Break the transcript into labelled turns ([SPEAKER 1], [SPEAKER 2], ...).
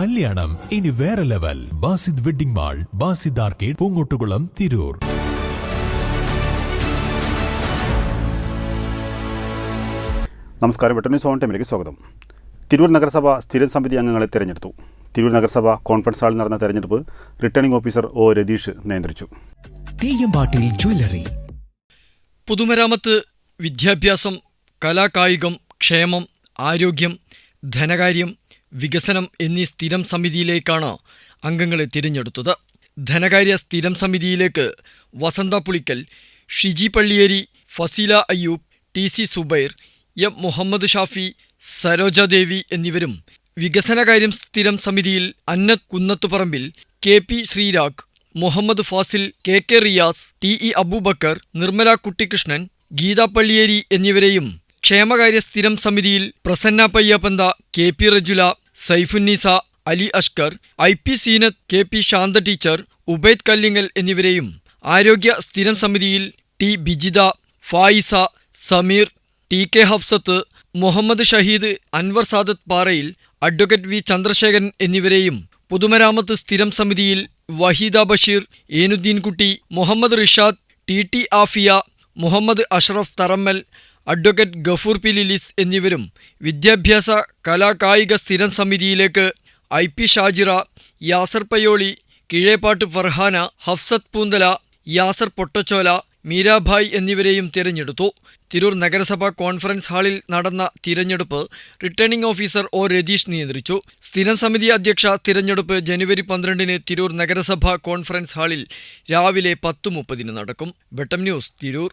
[SPEAKER 1] കല്യാണം. ഇനി വേറെ level. Basid wedding mall Basid arcade Poongottukulam Tirur.
[SPEAKER 2] നമസ്കാരം. വെട്ടന്യൂ സോൺ ടൈമിലേക്ക് സ്വാഗതം. തിരൂർ നഗരസഭ സ്ഥിരം സമിതി അംഗങ്ങളെ തിരഞ്ഞെടുത്തു. തിരൂർ നഗരസഭ കോൺഫറൻസ് ഹാളിൽ നടന്ന തെരഞ്ഞെടുപ്പ് റിട്ടേണിംഗ് ഓഫീസർ ഒ രതീഷ് നിയന്ത്രിച്ചു.
[SPEAKER 3] തെയ്യമ്പാട്ടിൽ ജ്വല്ലറി.
[SPEAKER 4] പുതുമരാമത്ത് വിദ്യാഭ്യാസം കലാകായികം ക്ഷേമം ആരോഗ്യം ധനകാര്യം വികസനം എന്നീ സ്ഥിരം സമിതിയിലേക്കാണ് അംഗങ്ങളെ തിരഞ്ഞെടുത്തത്. ധനകാര്യ സ്ഥിരം സമിതിയിലേക്ക് Vasantha Pulikkal Shiji Palliyeri Faseela Ayyub T C Subair M Muhammad Shafi Sarojadevi എന്നിവരും വികസനകാര്യം സ്ഥിരം സമിതിയിൽ Anna Kunnathuparambil K P Sreerag Muhammad Fasil K K Riyas T E Aboobacker Nirmala Kuttikrishnan Geetha Palliyeri എന്നിവരെയും ക്ഷേമകാര്യ സ്ഥിരം സമിതിയിൽ Prasanna Payyappantha K P Rajula Saifunnisa Ali Ashkar I P Seenath K P Shantha teacher Ubaid Kallingal എന്നിവരെയും ആരോഗ്യ സ്ഥിരം സമിതിയിൽ T Bijitha Faisa Sameer T K Hafsath Muhammad Shahid Anwar Sadath Parayil advocate V Chandrasekharan എന്നിവരെയും പൊതുമരാമത്ത് സ്ഥിരം സമിതിയിൽ Waheeda Basheer Enuddinkutty Muhammad Rishad T T Afiya Muhammad Ashraf Tharammal advocate Gafoor P Lilis എന്നിവരും വിദ്യാഭ്യാസ കലാകായിക സ്ഥിരം സമിതിയിലേക്ക് ഐ പി ഷാജിറ യാസർ പയോളി കിഴേപ്പാട്ട് ഫർഹാന ഹഫ്സത്ത് പൂന്തല യാസർ പൊട്ടച്ചോല മീരാഭായ് എന്നിവരെയും തിരഞ്ഞെടുത്തു. തിരൂർ നഗരസഭാ കോൺഫറൻസ് ഹാളിൽ നടന്ന തിരഞ്ഞെടുപ്പ് റിട്ടേണിംഗ് ഓഫീസർ ഒ രതീഷ് നിയന്ത്രിച്ചു. സ്ഥിരം സമിതി അധ്യക്ഷ തിരഞ്ഞെടുപ്പ് ജനുവരി പന്ത്രണ്ടിന് തിരൂർ നഗരസഭാ കോൺഫറൻസ് ഹാളിൽ രാവിലെ പത്ത് മുപ്പതിന് നടക്കും. Vettam news Tirur.